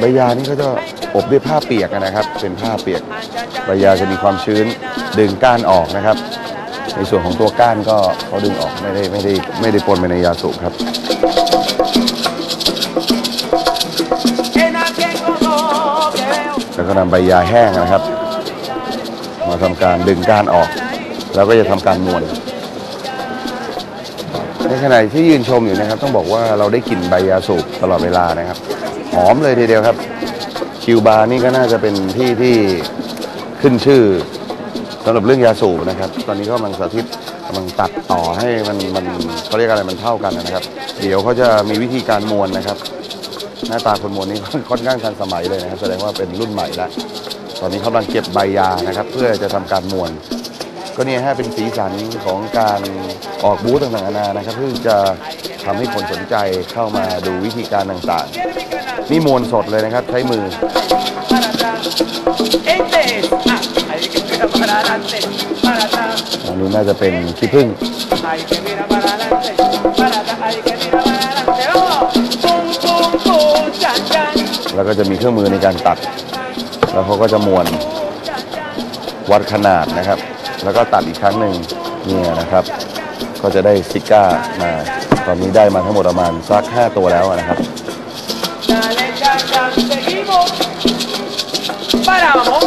ใบยานี่เขาจะอบด้วยผ้าเปียกนะครับ เป็นผ้าเปียกใบยาจะมีความชื้นดึงก้านออกนะครับ ในส่วนของตัวก้านก็เขาดึงออกไม่ได้ไม่ได้ไม่ได้ปนไปในยาสูบครับแล้วก็นำใบยาแห้งนะครับ มาทำการดึงก้านออก แล้วก็จะทำการมวนในขณะที่ยืนชมอยู่นะครับ ต้องบอกว่าเราได้กลิ่นใบยาสูบตลอดเวลานะครับ หอมเลยทีเดียวครับ คิวบาร์นี่ก็น่าจะเป็นที่ที่ขึ้นชื่อสำหรับเรื่องยาสูบนะครับ ตอนนี้ก็กำลังสาธิตกำลังตัดต่อให้มันมันเขาเรียกอะไรมันเท่ากันนะครับ เดี๋ยวเขาจะมีวิธีการมวนนะครับ หน้าตาคนมวนนี้ค่อนข้างทันสมัยเลยนะครับแสดงว่าเป็นรุ่นใหม่แล้วตอนนี้เขากำลังเก็บใบยานะครับ เพื่อจะทำการมวนก็เนี่ยฮะเป็นสีสันของการออกบูธต่างๆนานานะครับเพื่อจะทำให้คนสนใจเข้ามาดูวิธีการต่างๆ นี่มวนสดเลยนะครับ ใช้มือ อันนี้น่าจะเป็นขี้ผึ้งแล้วก็จะมีเครื่องมือในการตัด แล้วเขาก็จะมวนวัดขนาดนะครับ แล้วก็ตัดอีกครั้งหนึ่งเนี่ยนะครับ ก็จะได้ซิก้ามา ตอนนี้ได้มาทั้งหมดประมาณสัก 5 ตัวแล้วนะครับ chan. Seguimos. Paramos.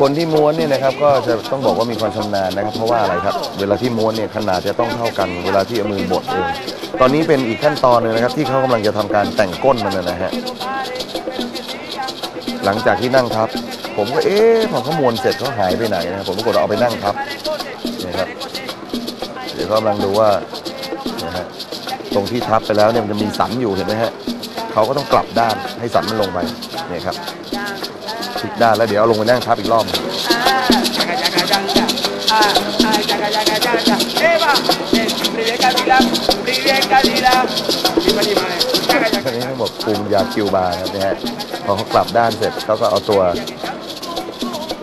คนที่ม้วนเนี่ยนะครับก็จะต้องบอกว่ามีความชำนาญนะครับ เพราะว่าอะไรครับ เวลาที่ม้วนเนี่ยขนาดจะต้องเท่ากัน เวลาที่เอามือบดเอง ตอนนี้เป็นอีกขั้นตอนหนึงนะครับ ที่เขากำลังจะทำการแต่งก้นมันนะฮะหลังจากที่นั่งทับ ผมก็เอ๊ะพอเขาม้วนเสร็จเขาหายไปไหนนะผมปรากฏว่าเอาไปนั่งทับนี่ครับเดี๋ยวเขากำลังดูว่านะฮะตรงที่ทับไปแล้วเนี่ยมันจะมีสันอยู่เห็นไหมฮะ เขาก็ต้องกลับด้านให้สันมันลงไปเนี่ยครับพลิกด้านแล้วเดี๋ยวเอาลงไปนั่งทับอีกรอบอันนี้ทั้งหมดปรุงยาคิวบาร์ครับนะฮะพอเขากลับด้านเสร็จเขาก็เอาตัว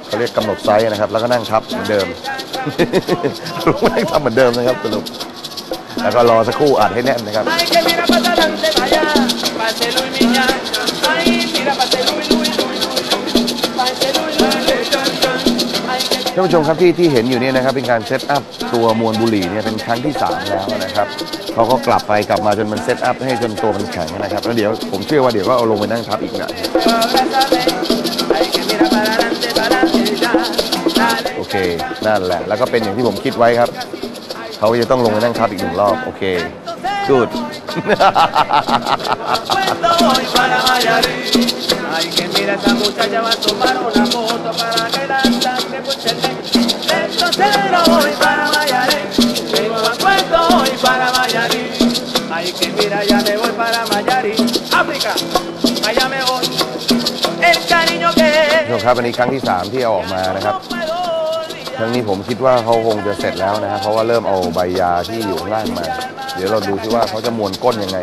เขาเรียกกำหนดไซส์นะครับ แล้วก็นั่งทับเหมือนเดิมลงนั่งทับเหมือนเดิมนะครับสรุปแล้วก็รอสักครู่อัดให้แน่นนะครับ ท่านผู้ชมครับที่ที่เห็นอยู่เนี่ยนะครับเป็นการเซตอัพตัวมวลบุหรี่เนี่ยเป็นครั้งที่ 3 แล้วนะครับเขาก็กลับไปกลับมาจนมันเซตอัพให้จนตัวมันแข็งนะครับแล้วเดี๋ยวผมเชื่อว่าเดี๋ยวก็เอาลงไปนั่งทับอีกนะโอเคนั่นแหละ แล้วก็เป็นอย่างที่ผมคิดไว้ครับ เขาจะต้องลงไปนั่งทับอีกหนึ่งรอบ โอเค good Cuando voy para Mayarín. Ay, que mira esa muchacha va a tomar una foto para que la sangre escuchen. Entonces no voy para Mayarín. Vengo a cuento voy para Mayarín. Ay, que mira, ya me voy para Mayarín. África, allá me voy. El cariño que ผู้ชมครับอันนี้ครั้งที่ 3 ที่เอาออกมานะครับ no puedo olvidar. ครั้งนี้ผมคิดว่าเขาคงจะเสร็จแล้วนะครับเพราะว่าเริ่มเอาใบยาที่อยู่ข้างล่างมา เดี๋ยวเราดูซิว่าเขาจะมวนก้นยังไง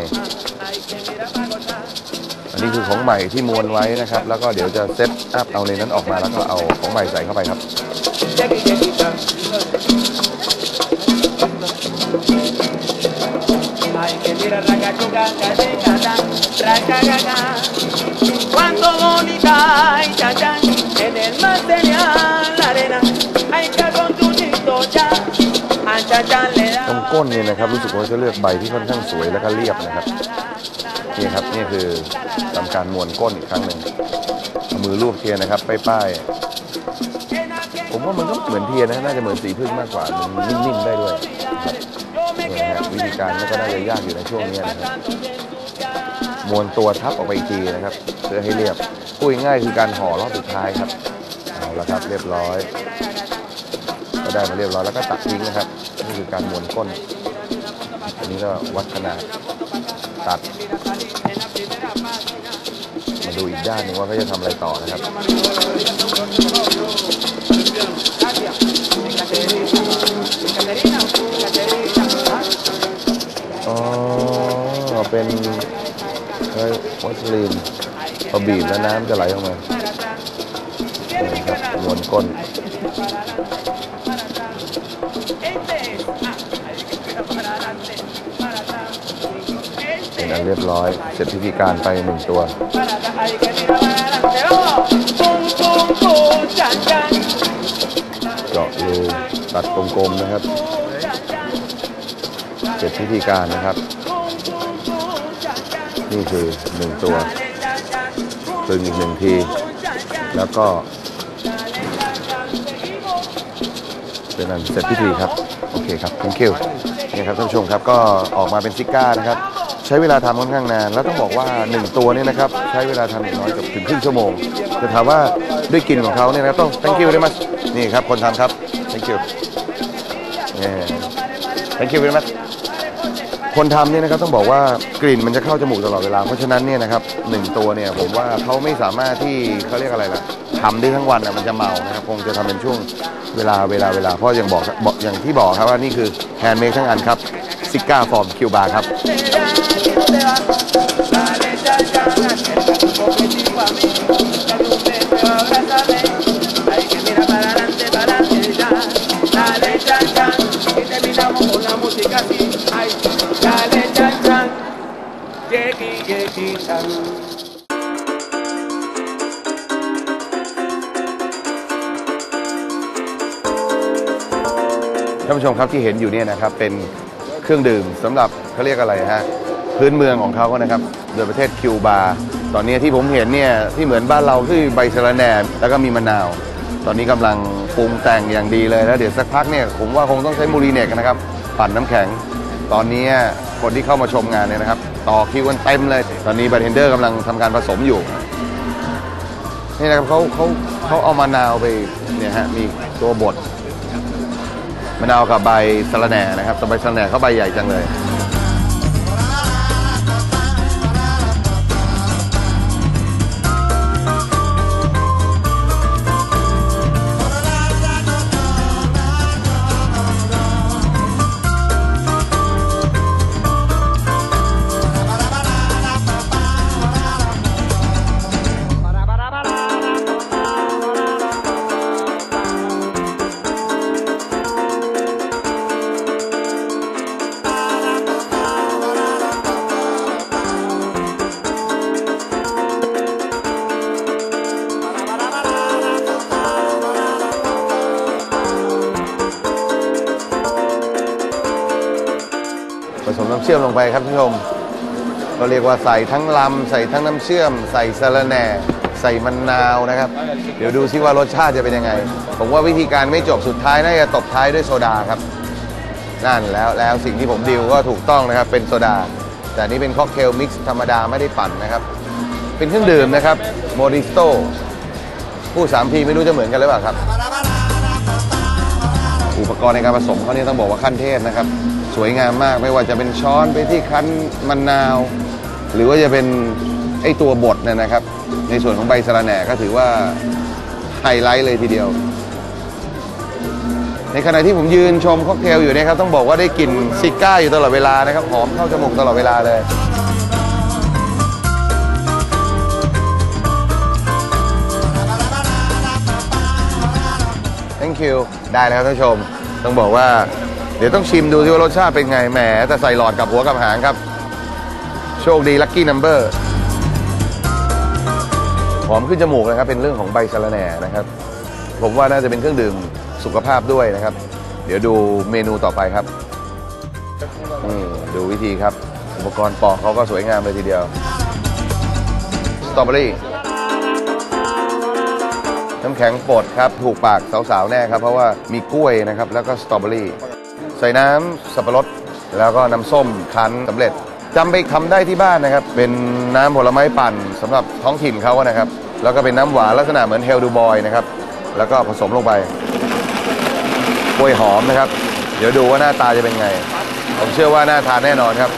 อันนี้คือของใหม่ที่มวนไว้นะครับ แล้วก็เดี๋ยวจะเซตอัพเอาในนั้นออกมาแล้วก็เอาของใหม่ใส่เข้าไปครับ Jackie, Jackie, Chan. Ay, ก้นเนี่ยนะครับรู้สึกว่าจะเลือกใบที่ค่อนข้างสวยแล้วก็เรียบนะครับนี่ครับนี่คือทำการมวนก้นอีกครั้งหนึ่งมือลูบเทียนนะครับป้ายๆผมว่ามันก็เหมือนเทียนนะน่าจะเหมือนสีพึ่งมากกว่ามันนิ่มๆได้ด้วยนะครับเนี่ยนะฮะวิธีการก็น่าจะยากอยู่ในช่วงนี้นะครับมวนตัวทับออกไปอีกทีนะครับเพื่อให้เรียบพูดง่ายคือการห่อรอบสุดท้ายครับเอาละครับเรียบร้อย ก็ได้มาเรียบร้อยแล้วก็ตัดทิ้งนะครับ คือการมวนก้น อันนี้ก็วัดขนาดตัด มาดูอีกด้านหนึงว่าเขาจะทำอะไรต่อนะครับอ๋อเป็นเฮ้ยวัสลีนพอบีบแล้วน้ำจะไหลออกมาครับมวนก้น เป็นอันเรียบร้อย เสร็จพิธีการไปหนึ่งตัว para acá, hay que mirar para adelante, vamos. Pum, pum, pum, chan, chan. เจาะรูตัดกลมๆนะครับ เสร็จพิธีการนะครับ นี่คือหนึ่งตัวตึงอีกหนึ่งที แล้วก็ เป็นอันเสร็จพิธีครับ โอเคครับ thank you นี่ครับท่านผู้ชมครับก็ออกมาเป็นซิก้านะครับ ใช้เวลาทำค่อนข้างนาน แล้วต้องบอกว่า 1 ตัวเนี่ยนะครับใช้เวลาทำอย่างน้อยกับถึงครึ่งชั่วโมงจะถามว่าด้วยกลิ่นของเขาเนี่ยนะครับต้อง thank you very much นี่ครับคนทำครับ thank you เนี่ thank you very much คนทำเนี่ยนะครับต้องบอกว่ากลิ่นมันจะเข้าจมูกตลอดเวลา เพราะฉะนั้นเนี่ยนะครับหนึ่งตัวเนี่ยผมว่าเขาไม่สามารถที่เขาเรียกอะไรล่ะ ทำได้ทั้งวันอะมันจะเมานะครับคงจะทำเป็นช่วงเวลาเวลาเวลาเพราะอย่างบอกบอกอย่างที่บอกครับว่านี่คือแฮนด์เมดทั้งอันครับซิก้าฟอร์มคิวบาร์ครับ ท่านผู้ชมครับที่เห็นอยู่เนี่ยนะครับเป็นเครื่องดื่มสำหรับเขาเรียกอะไรฮะพื้นเมืองของเขานะครับโดยประเทศคิวบาตอนนี้ที่ผมเห็นเนี่ยที่เหมือนบ้านเราที่ใบสะระแหน่แล้วก็มีมะนาว ตอนนี้กำลังปรุงแต่งอย่างดีเลยแล้วเดี๋ยวสักพักเนี่ยผมว่าคงต้องใช้มูรีเนกนะครับปั่นน้ำแข็ง ตอนนี้คนที่เข้ามาชมงานเนี่ยนะครับ ต่อคิวกันเต็มเลย ตอนนี้บาร์เทนเดอร์กำลังทำการผสมอยู่นี่นะครับเขาเขาเขาเอามะนาวไปเนี่ยฮะมีตัวบด มะนาวกับใบสะระแหน่นะครับแต่ใบสะระแหน่เขาใบใหญ่จังเลย ผสมน้ำเชื่อมลงไปครับท่านผู้ชมก็เรียกว่าใส่ทั้งลำใส่ทั้งน้ำเชื่อม ใส่สะระแหน่ใส่มะนาวนะครับ เดี๋ยวดูซิว่ารสชาติจะเป็นยังไง ผมว่าวิธีการไม่จบสุดท้ายน่าจะตบท้ายด้วยโซดาครับนั่นแล้วแล้วสิ่งที่ผมดิวก็ถูกต้องนะครับเป็นโซดา แต่นี้เป็นค็อกเทลมิกซ์ธรรมดาไม่ได้ปั่นนะครับ เป็นเครื่องดื่มนะครับโมริสโต้ผู้สามพีไม่รู้จะเหมือนกันหรือเปล่าครับ อุปกรณ์ในการผสมเขาเนี่ยต้องบอกว่าขั้นเทพนะครับ สวยงามมาก ไม่ว่าจะเป็นช้อนไปที่คั้นมะนาว หรือว่าจะเป็นไอตัวบดเนี่ยนะครับ ในส่วนของใบสะระแหน่ก็ถือว่าไฮไลท์เลยทีเดียว ในขณะที่ผมยืนชมค็อกเทลอยู่เนะครับต้องบอกว่าได้กลิ่นซิก้าอยู่ตลอดเวลานะครับหอมเข้าจมูกตลอดเวลาเลย thank you ได้แล้วครับท่านผู้ชม ต้องบอกว่า เดี๋ยวต้องชิมดูสิว่ารสชาติเป็นไงแหมแต่ใส่หลอดกับหัวกับหางครับ โชคดีลัคกี้นัมเบอร์หอมขึ้นจมูกนะครับ เป็นเรื่องของใบสะระแหน่นะครับ ผมว่าน่าจะเป็นเครื่องดื่มสุขภาพด้วยนะครับ เดี๋ยวดูเมนูต่อไปครับนี่ดูวิธีครับ อุปกรณ์ปอกเขาก็สวยงามเลยทีเดียวสตรอเบอรี่น้ำแข็งปดครับ ถูกปากสาวๆแน่ครับ เพราะว่ามีกล้วยนะครับ แล้วก็สตรอเบอรี่ ส่น้ำสับปะรด แล้วก็น้ำส้มคั้นสำเร็จจำไปทำได้ที่บ้านนะครับ เป็นน้ำผลไม้ปั่นสำหรับท้องถิ่นเขานะครับ แล้วก็เป็นน้ำหวานลักษณะเหมือนเฮลดูบอยนะครับ แล้วก็ผสมลงไปกล้วยหอมนะครับ เดี๋ยวดูว่าหน้าตาจะเป็นไง ผมเชื่อว่าน่าทานแน่นอนครับ